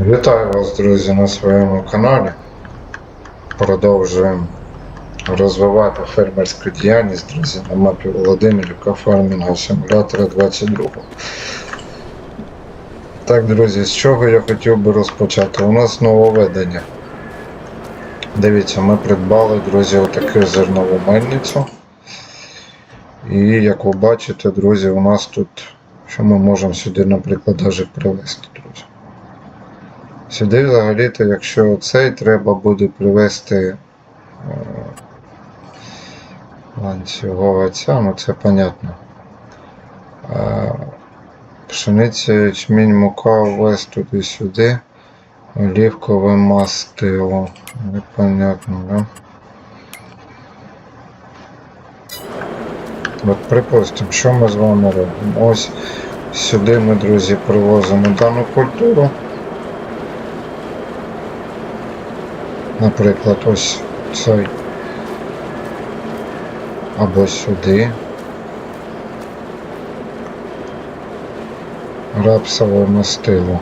Вітаю вас, друзі, на своєму каналі. Продовжуємо розвивати фермерську діяльність, друзі, на мапі Володимирівка фармінга симулятора 22. Так, друзі, з чого я хотів би розпочати? У нас нововведення. Дивіться, ми придбали, друзі, отаку зернову мельницю. І як ви бачите, друзі, у нас тут, що ми можемо сюди, наприклад, навіть привезти. Сюди взагалі-то, якщо цей треба буде привезти е, ланцюгова ця, ну це понятно. Е, Пшениця, ячмінь, мука, овес туди-сюди. Олівкове мастило. Непонятно, да? От припустимо, що ми з вами робимо? Ось сюди ми, друзі, привозимо дану культуру. Наприклад, ось цей. Або сюди. Рапсове мастило.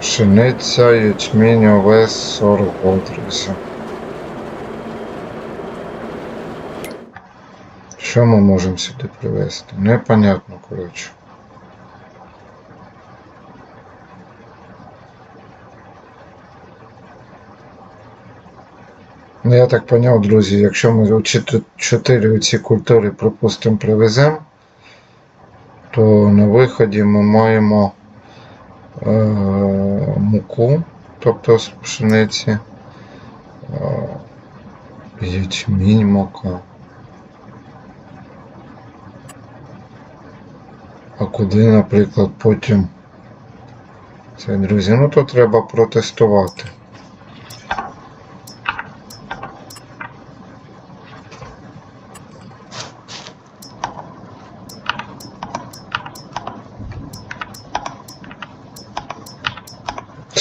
Пшениця, ячмінь, овес, сорго, друзі. Що ми можемо сюди привезти? Непонятно, коротше. Ну, я так поняв, друзі, якщо ми чотири ці культури, припустимо, привеземо, то на виході ми маємо е, муку, тобто з пшениці, е, ячмінь мука. А куди, наприклад, потім це, друзі, ну то треба протестувати.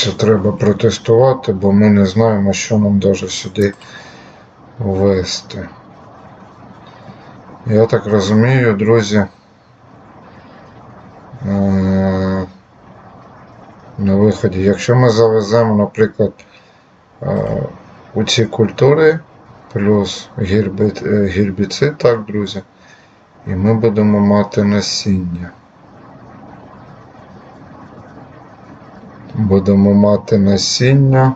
Це треба протестувати, бо ми не знаємо, що нам даже сюди ввести. Я так розумію, друзі. е, На виході, якщо ми завеземо, наприклад, е, у ці культури плюс е, гербіцид, так, друзі, і ми будемо мати насіння. Будемо мати насіння.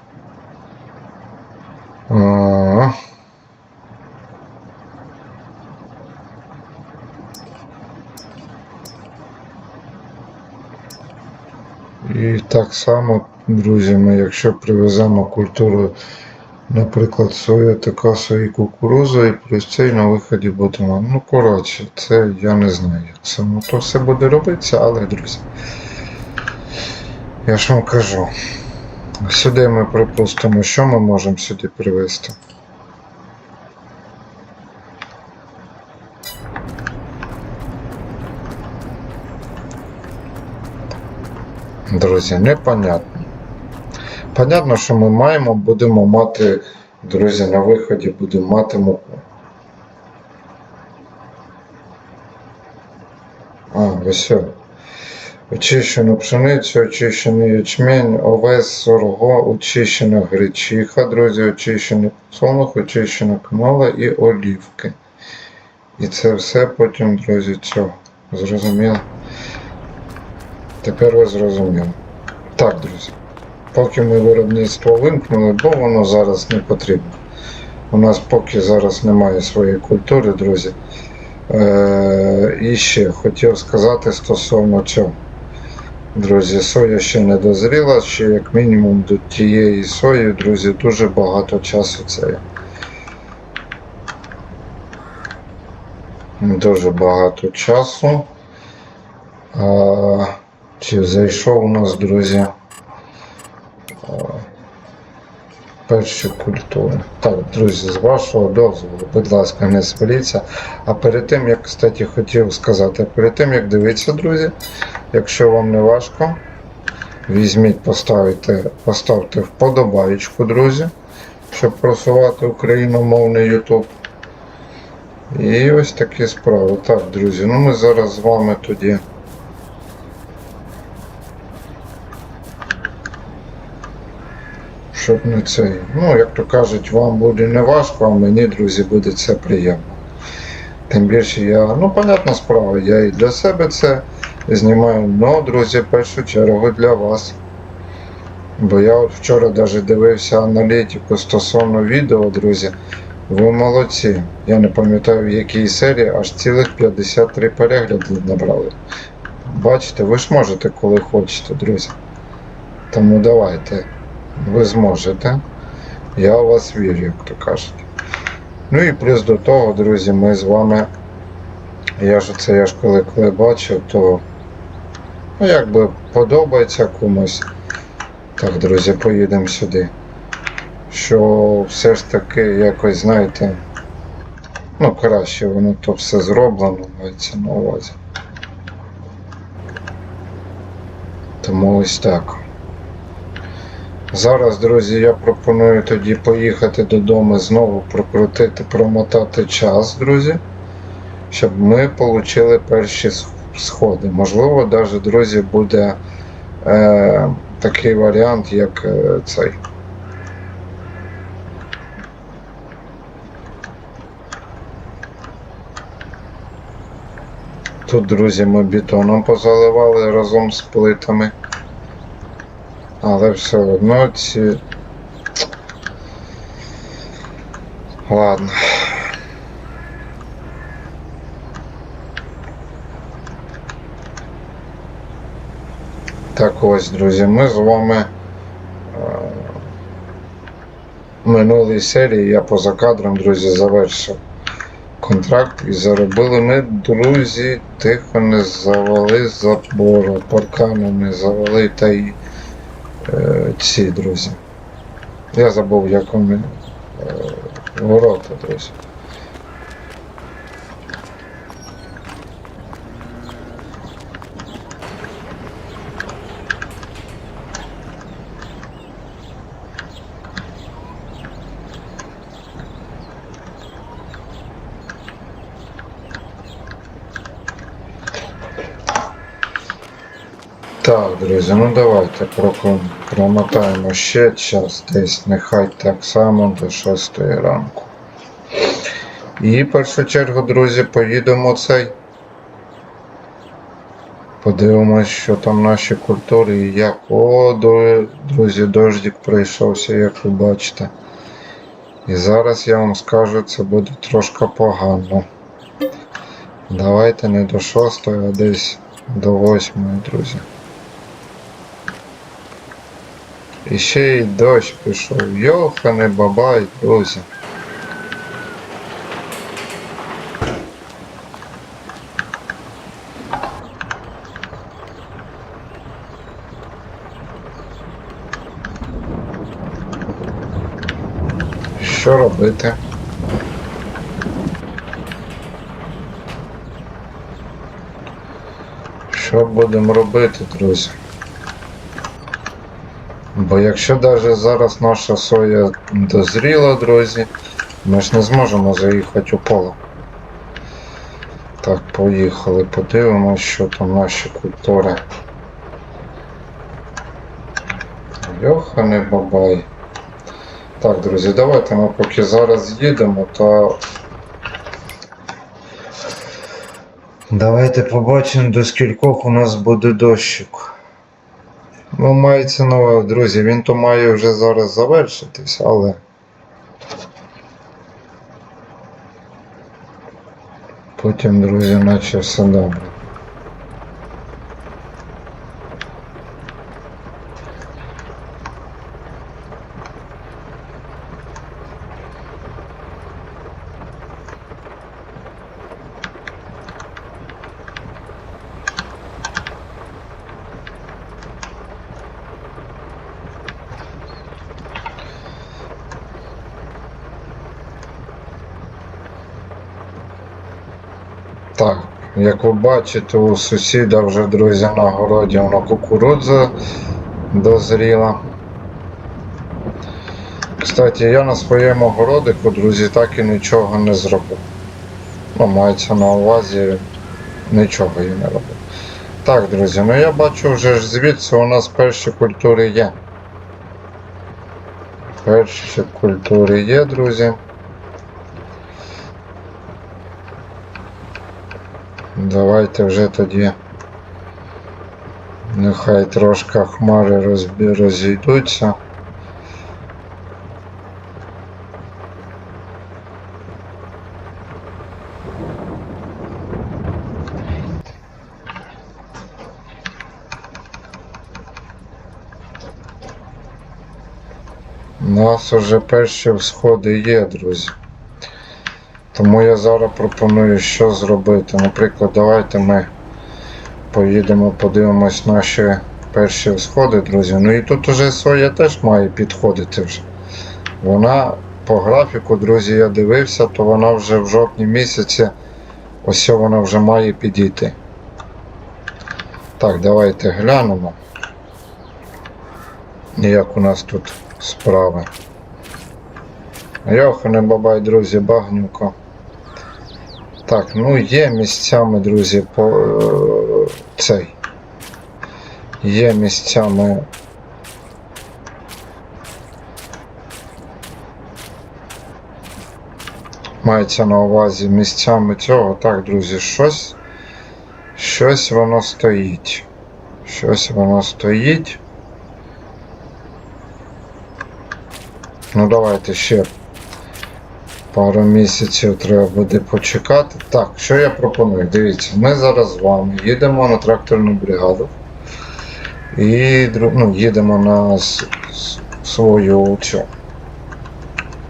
І так само, друзі, ми, якщо привеземо культуру, наприклад, соя, така і кукурузу, і плюс цей на виході будемо. Ну, коротше, це я не знаю, як це ну, то все буде робитися, але, друзі. Я ж вам кажу. Сюди ми припустимо, що ми можемо сюди привезти. Друзі, непонятно. Понятно, що ми маємо, будемо мати, друзі, на виході будемо мати муку. А, ось. все. Очищену пшеницю, очищений ячмень, овес, сорго, очищена гречиха, друзі, очищений подсолнух, очищена канола і олівки. І це все потім, друзі, цього. Зрозуміло? Тепер ви зрозуміли. Так, друзі. Поки ми виробництво вимкнули, бо воно зараз не потрібно. У нас поки зараз немає своєї культури, друзі. Е, і ще хотів сказати стосовно цього. Друзі, соя ще не дозріла, ще як мінімум до тієї сої, друзі, дуже багато часу це. Дуже багато часу. А, чи зайшов у нас, друзі? а, Перші культури. Так, друзі, з вашого дозволу, будь ласка, не сваліться. А перед тим, як, кстати, хотів сказати, перед тим, як дивитися, друзі, якщо вам не важко, візьміть, поставте, поставте вподобаєчку, друзі, щоб просувати україномовний YouTube. І ось такі справи. Так, друзі, ну ми зараз з вами тоді щоб не цей. Ну, як то кажуть, вам буде не важко, а мені, друзі, буде це приємно. Тим більше я, ну, понятна справа, я і для себе це знімаю, але, друзі, в першу чергу для вас. Бо я от вчора навіть дивився аналітику стосовно відео, друзі. Ви молодці. Я не пам'ятаю в якій серії, аж цілих 53 перегляди набрали. Бачите, ви ж можете, коли хочете, друзі. Тому давайте, ви зможете. Я у вас вірю, як то кажуть. Ну і плюс до того, друзі, ми з вами. Я ж це я ж коли, коли бачив, то ну, якби подобається комусь. Так, друзі, поїдемо сюди. Що все ж таки якось, знаєте, ну краще воно то все зроблено, мається на увазі. Тому ось так. Зараз, друзі, я пропоную тоді поїхати додому знову прокрутити, промотати час, друзі, щоб ми отримали перші сходи. Можливо, навіть, друзі, буде е, такий варіант, як е, цей. Тут, друзі, ми бетоном позаливали разом з плитами. Але все одно ці. Ладно. Так ось, друзі, ми з вами е, в минулій серії я поза кадром, друзі, завершив контракт і заробили ми, друзі, тихо не завали забору, паркану не завали та й ці, друзі. Я забув, як у мене ворота, друзі. Так, друзі, ну давайте промотаємо ще час десь, нехай так само до 6 ранку. І в першу чергу, друзі, поїдемо цей. Подивимось, що там наші культури і як. О, друзі, дождик прийшовся, як ви бачите. І зараз я вам скажу, це буде трошки погано. Давайте не до 6, а десь до 8, друзі. І ще й дощ пішов. Йохане бабай, друзі. Що робити? Що будемо робити, друзі? Бо якщо навіть зараз наша соя дозріла, друзі, ми ж не зможемо заїхати у поле. Так, поїхали, подивимось, що там наші культури. Йоханий бабай. Так, друзі, давайте ми поки зараз їдемо, то давайте побачимо, до скількох у нас буде дощик. Ну, мається на друзі, він то має вже зараз завершитись, але. Потім, друзі, наче все добре. Так, як ви бачите, у сусіда вже, друзі, на городі воно кукурудза дозріла. Кстати, я на своєму городику, друзі, так і нічого не зробив. Ну, мається на увазі, нічого я не робив. Так, друзі, ну я бачу вже ж звідси у нас перші культури є. Перші культури є, друзі. Давайте вже тоді. Нехай трошки хмари розбі... розійдуться. У нас уже перші всходи є, друзі. Тому я зараз пропоную, що зробити. Наприклад, давайте ми поїдемо, подивимось наші перші всходи, друзі. Ну і тут уже соя теж має підходити вже. Вона по графіку, друзі, я дивився, то вона вже в жовтні місяці, ось вона вже має підійти. Так, давайте глянемо. Як у нас тут справи. Йохане бабай, друзі, багнюко. Так, ну є місцями, друзі, по е, цей. Є місцями. Мається на увазі місцями цього. Так, друзі, щось. Щось воно стоїть. Щось воно стоїть. Ну давайте ще пару місяців треба буде почекати. Так, що я пропоную? Дивіться, ми зараз з вами їдемо на тракторну бригаду. І ну, їдемо на свою цю.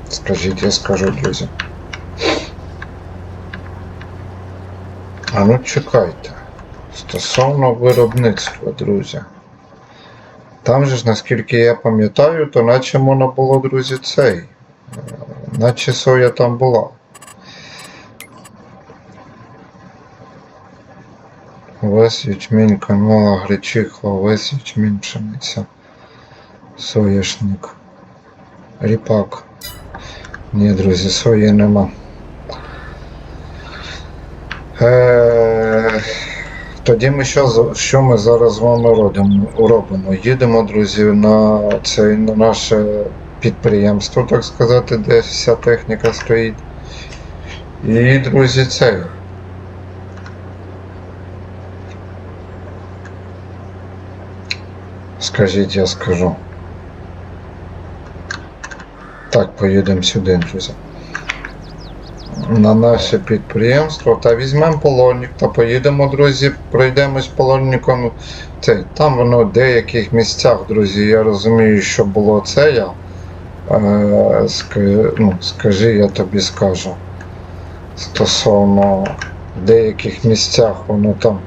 Скажіть, я скажу, друзі. А ну чекайте. Стосовно виробництва, друзі. Там же ж, наскільки я пам'ятаю, то наче воно було, друзі, цей. Наче соя там була. Весь ячмінь, канола, гречиха, весь ячмінь, пшениця. Соняшник. Ріпак. Ні, друзі, сої нема. Е, тоді ми що, що ми зараз з вами робимо? Їдемо, друзі, на це на наше підприємство, так сказати, де вся техніка стоїть. І, друзі, це. Скажіть, я скажу. Так, поїдемо сюди, друзі. На наше підприємство та візьмемо полонник та поїдемо, друзі, пройдемось полонником. Там воно в деяких місцях, друзі, я розумію, що було це я. Ну, скажи, я тобі скажу. Стосовно в деяких місцях воно там.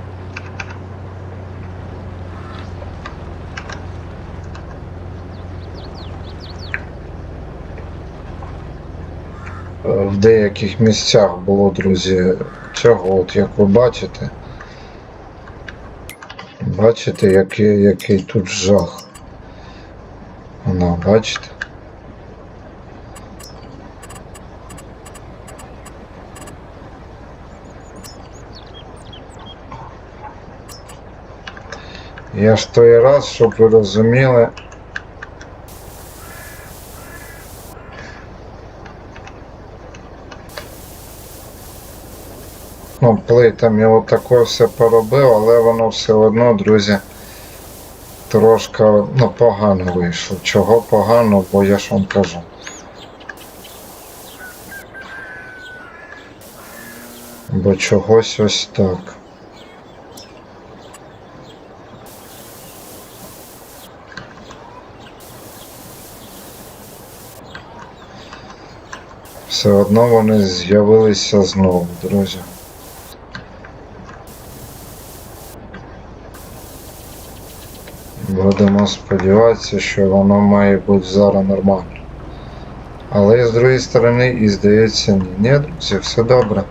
В деяких місцях було, друзі, цього, от як ви бачите. Бачите, який, який тут жах. Воно, бачите? Я ж той раз, щоб ви розуміли. Ну, плитами отако все поробив, але воно все одно, друзі, трошки ну, погано вийшло. Чого погано, бо я ж вам кажу. Бо чогось ось так. Все одно вони з'явилися знову, друзі. Будемо сподіватися, що воно має бути зараз нормально. Але з другої сторони, і здається, ні. Ні, друзі, все добре.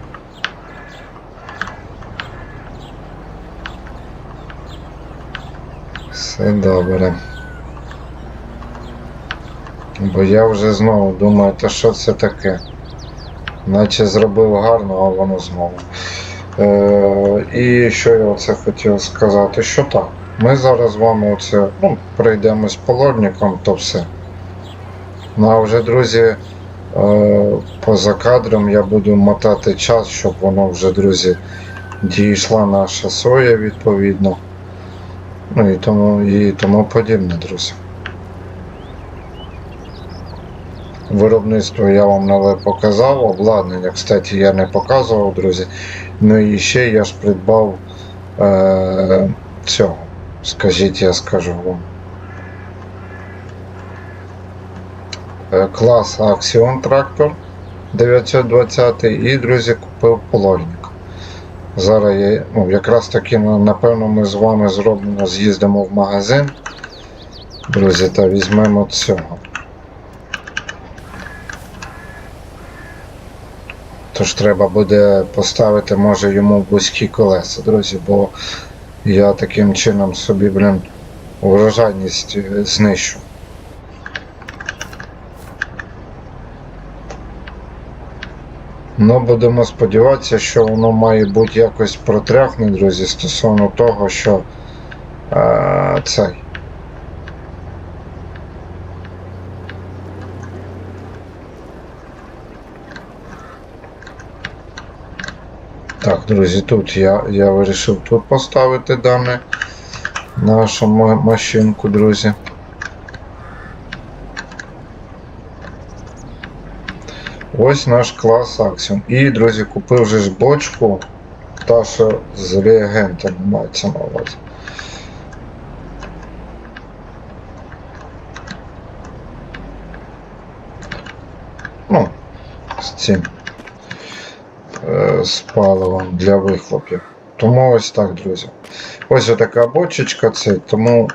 Все добре. Бо я вже знову думаю, та що це таке? Наче зробив гарно, а воно знову. Е, і що я оце хотів сказати? Що так, ми зараз з вами оце, ну, пройдемось полонником, то все. Ну а вже, друзі, е, поза кадром я буду мотати час, щоб воно вже, друзі, дійшла наша соя відповідно. Ну і тому, і тому подібне, друзі. Виробництво я вам нове показав, обладнання, кстати, я не показував, друзі. Ну і ще я ж придбав е, цього. Скажіть, я скажу вам. Е, Клас Axion трактор 920 і, друзі, купив половник. Зараз я, ну, якраз таки, ну, напевно, ми з вами зробимо, з'їздимо в магазин, друзі, та візьмемо цього. Тож треба буде поставити, може, йому вузькі колеса, друзі, бо я таким чином собі, блін, урожайність е, знищу. Ну, будемо сподіватися, що воно має бути якось протряхне, друзі, стосовно того, що е, цей. Так, друзі, тут я, я вирішив тут поставити дане нашу машинку, друзі. Ось наш клас Axiom. І, друзі, купив же ж бочку, та що з реагентами мається на увазі. Ну, з цим з паливом для вихлопів. Тому ось так, друзі. Ось така бочечка, це тому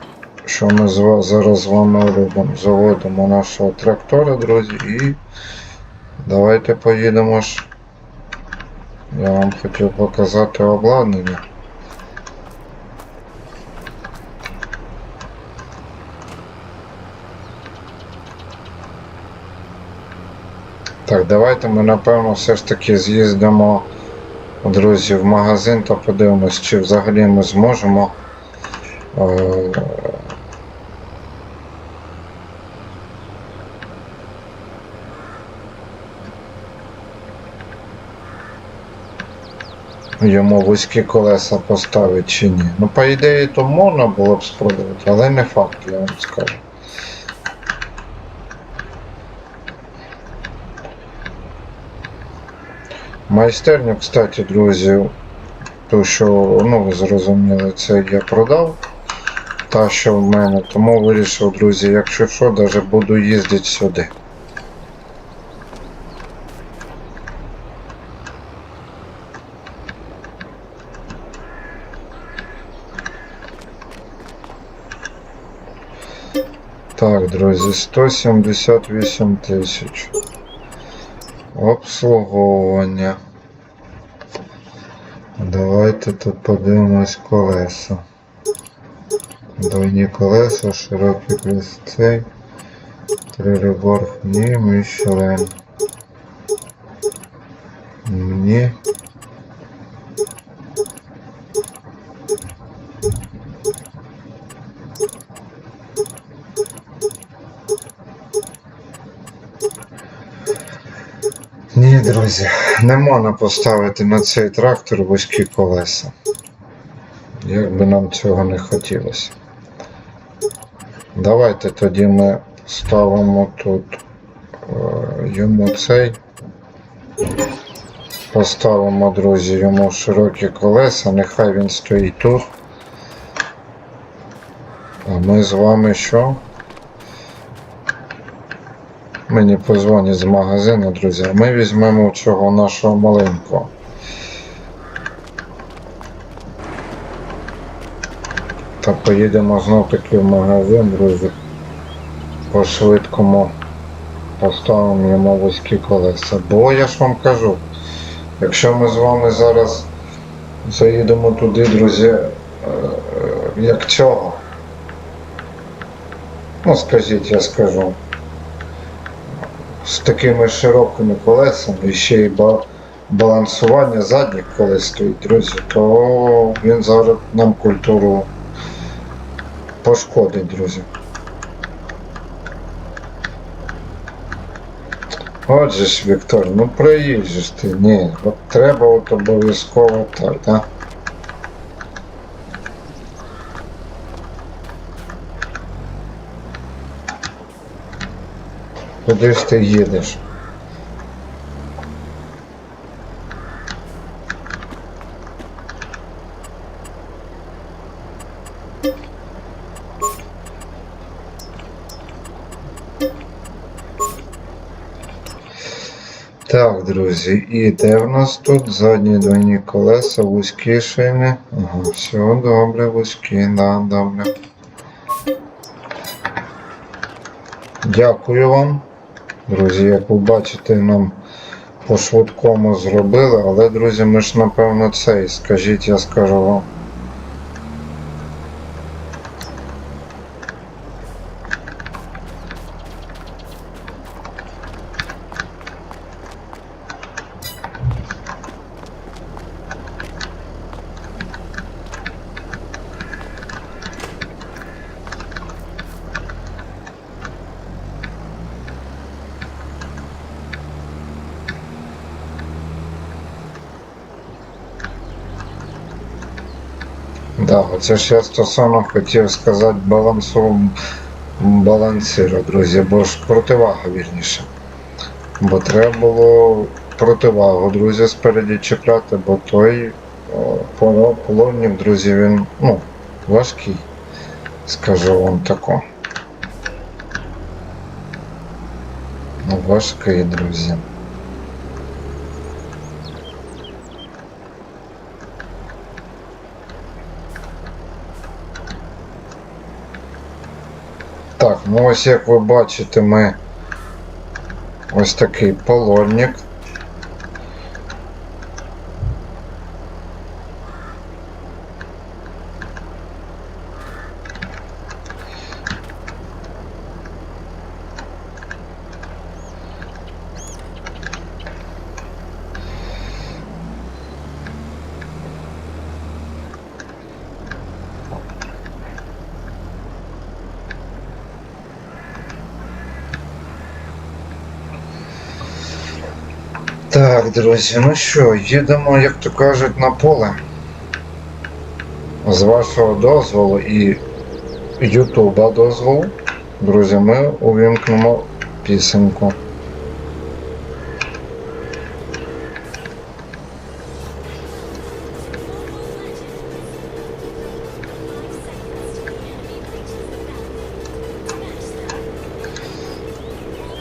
що ми зараз з вами робимо. Заводимо нашого трактора, друзі, і давайте поїдемо ж. Я вам хотів показати обладнання. Так, давайте ми напевно все ж таки з'їздимо, друзі, в магазин та подивимось, чи взагалі ми зможемо. Е- Йому вузькі колеса поставити чи ні. Ну, по ідеї, то можна було б спробувати, але не факт, я вам скажу. Майстерню, кстати, друзі, то що, ну ви зрозуміли, це я продав. Та, що в мене, тому вирішив, друзі, якщо що, даже буду їздити сюди. Так, друзі, 178 тисяч. Обслуговування. Давайте тут подивимось колеса. Двойні колеса, широкий плюс цей. Триребор ні, Мішлен. Ні. Ні, друзі, не можна поставити на цей трактор вузькі колеса. Як би нам цього не хотілося. Давайте тоді ми ставимо тут е, йому цей. Поставимо, друзі, йому широкі колеса, нехай він стоїть тут. А ми з вами що? Мені позвонять з магазину, друзі. Ми візьмемо цього нашого маленького. Та поїдемо знов таки в магазин, друзі. По швидкому поставимо йому вузькі колеса. Бо я ж вам кажу, якщо ми з вами зараз заїдемо туди, друзі, е, як цього. Ну скажіть, я скажу з такими широкими колесами і ще й балансування задніх колес стоїть, друзі, то він зараз нам культуру пошкодить, друзі. Отже ж, Віктор, ну проїжджеш ти. Ні, от треба от обов'язково так, так? Куди ж ти їдеш? Так, друзі, і де в нас тут задні двойні колеса, вузькі шини. Ага, все добре, вузькі, да, добре. Дякую вам. Друзі, як ви бачите, нам по швидкому зробили, але, друзі, ми ж напевно цей, скажіть, я скажу вам. Да, оце ж я стосовно хотів сказати балансу балансира, друзі, бо ж противага вірніше. Бо треба було противагу, друзі, спереді чіпляти, бо той о, поло- полонник, друзі, він ну, важкий, скажу вам тако. Ну, важкий, друзі. Так, ну ось як ви бачите, ми ось такий полонник. Так, друзі, ну що, їдемо, як то кажуть, на поле. З вашого дозволу і Ютуба дозволу, друзі, ми увімкнемо пісеньку.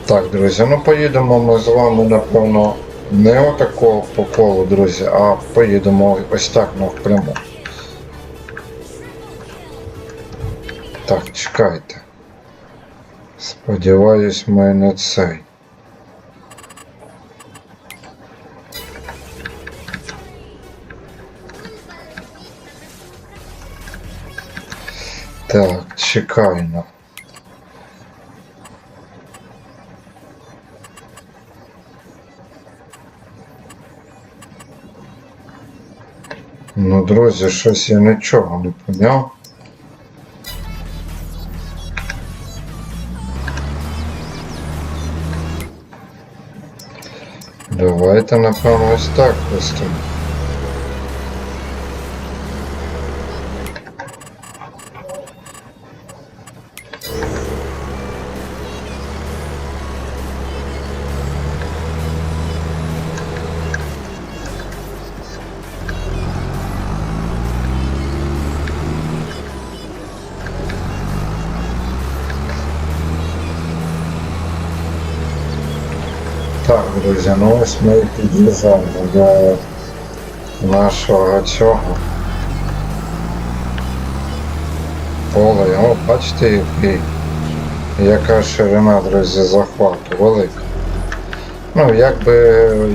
Так, друзі, ну поїдемо ми з вами, напевно, не отакого по колу, друзі, а поїдемо ось так напряму. Так, чекайте. Сподіваюсь, ми не цей. Так, чекайно. Ну, друзі, щось я нічого не поняв. Давайте, напевно, ось так просто. Друзі, ну ось ми під'їжджаємо до нашого цього поля. О, бачите, який, яка ширина, друзі, захвату, велика. Ну, як би,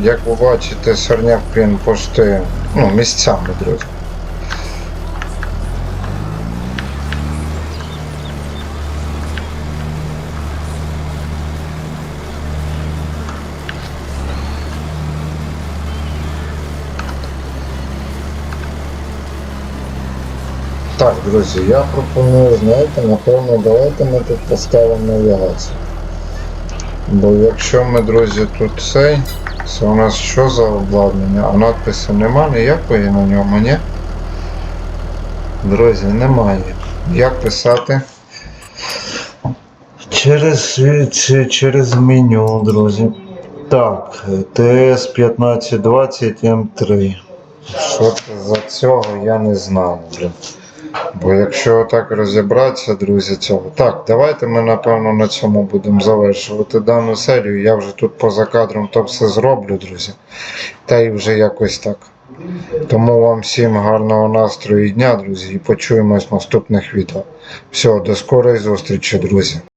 як ви бачите, сорняк він пошти, ну, місцями, друзі. Друзі, я пропоную, знаєте, напевно, давайте ми тут поставимо навігацію. Бо якщо ми, друзі, тут цей, це у нас що за обладнання? А надписи нема ніякої на ньому, ні? Друзі, немає. Як писати? Через, через меню, друзі. Так, ТС 1520 М3. Що це за цього, я не знаю, блін. Бо якщо так розібратися, друзі, цього. Так, давайте ми напевно на цьому будемо завершувати дану серію. Я вже тут поза кадром то все зроблю, друзі. Та й вже якось так. Тому вам всім гарного настрою і дня, друзі, і почуємось в наступних відео. Все, до скорої зустрічі, друзі.